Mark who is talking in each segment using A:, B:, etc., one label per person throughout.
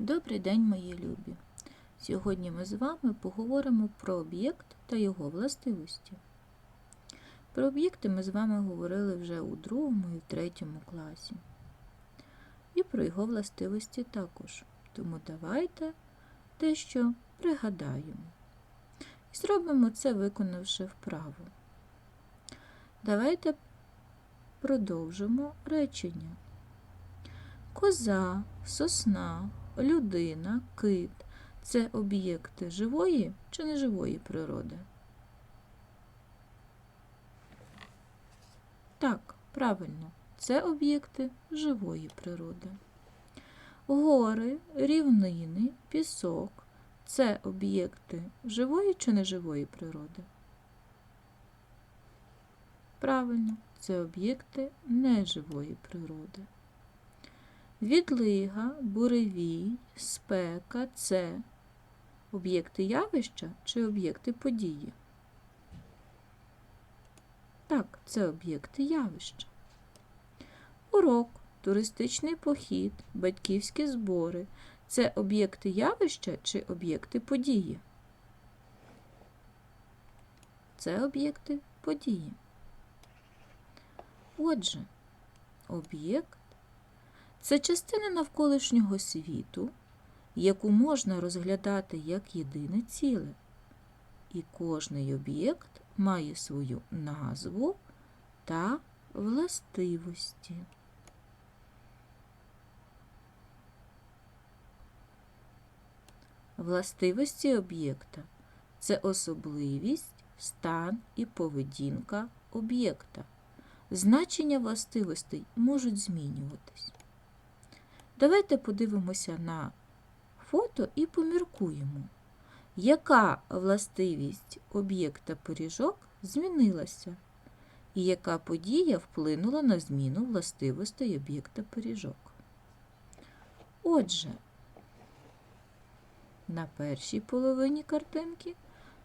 A: Добрий день, мої любі! Сьогодні ми з вами поговоримо про об'єкт та його властивості. Про об'єкти ми з вами говорили вже у другому і в третьому класі. І про його властивості також. Тому давайте дещо пригадаємо. І зробимо це, виконавши вправу. Давайте продовжимо речення. Коза, сосна, людина, кит це об'єкти живої чи неживої природи? Так, правильно, це об'єкти живої природи. Гори, рівнини, пісок це об'єкти живої чи неживої природи? Правильно, це об'єкти неживої природи. Відлига, буревій, спека це об'єкти явища чи об'єкти події? Так, це об'єкти явища. Урок, туристичний похід, батьківські збори це об'єкти явища чи об'єкти події? Це об'єкти події. Отже, об'єкт це частина навколишнього світу, яку можна розглядати як єдине ціле. І кожний об'єкт має свою назву та властивості. Властивості об'єкта це особливість, стан і поведінка об'єкта. Значення властивостей можуть змінюватись. Давайте подивимося на фото і поміркуємо, яка властивість об'єкта пиріжок змінилася, і яка подія вплинула на зміну властивостей об'єкта пиріжок. Отже, на першій половині картинки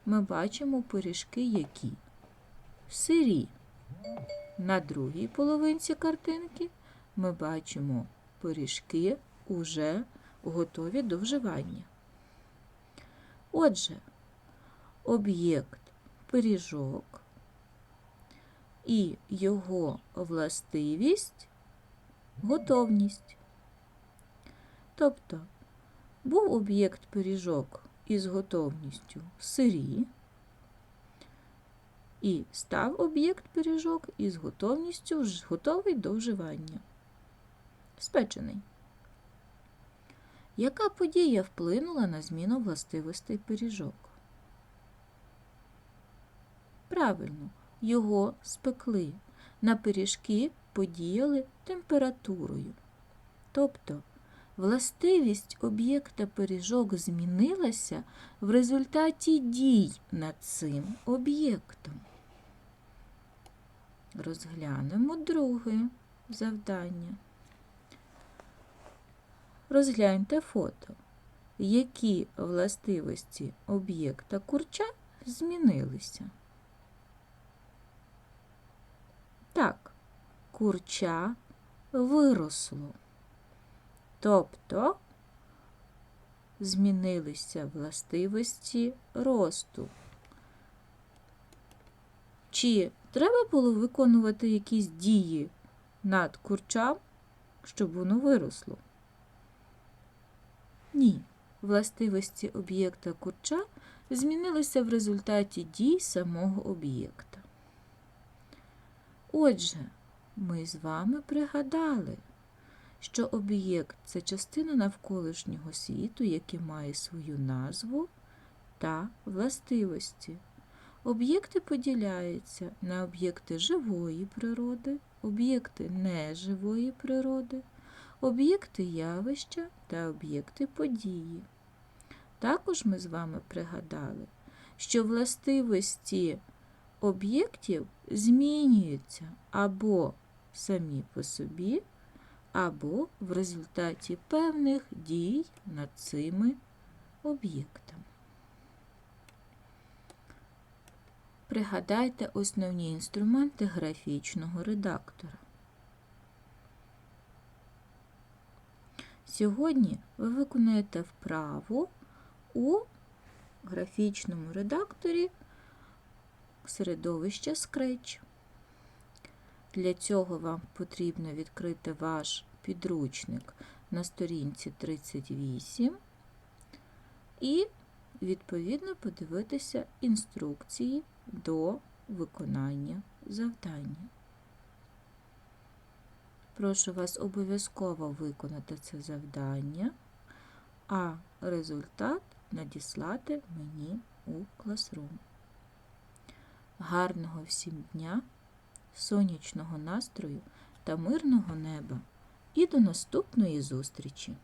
A: ми бачимо пиріжки які сирі. На другій половинці картинки ми бачимо пиріжки уже готові до вживання. Отже, об'єкт пиріжок і його властивість готовність. Тобто був об'єкт пиріжок із готовністю сирі, і став об'єкт пиріжок із готовністю готовий до вживання. Спечений. Яка подія вплинула на зміну властивостей пиріжок? Правильно, його спекли. На пиріжки подіяли температурою. Тобто властивість об'єкта пиріжок змінилася в результаті дій над цим об'єктом. Розглянемо друге завдання. Розгляньте фото. Які властивості об'єкта курча змінилися? Так, курча виросло. Тобто змінилися властивості росту. Чи треба було виконувати якісь дії над курчам, щоб воно виросло? Ні. Властивості об'єкта курча змінилися в результаті дій самого об'єкта. Отже, ми з вами пригадали, що об'єкт це частина навколишнього світу, який має свою назву та властивості. Об'єкти поділяються на об'єкти живої природи, об'єкти неживої природи, об'єкти явища та об'єкти події. Також ми з вами пригадали, що властивості об'єктів змінюються або самі по собі, або в результаті певних дій над цими об'єктами. Пригадайте основні інструменти графічного редактора. Сьогодні ви виконаєте вправу у графічному редакторі середовища Scratch. Для цього вам потрібно відкрити ваш підручник на сторінці 38 і, відповідно, подивитися інструкції до виконання завдання. Прошу вас обов'язково виконати це завдання, а результат надіслати мені у Classroom. Гарного всім дня, сонячного настрою та мирного неба і до наступної зустрічі!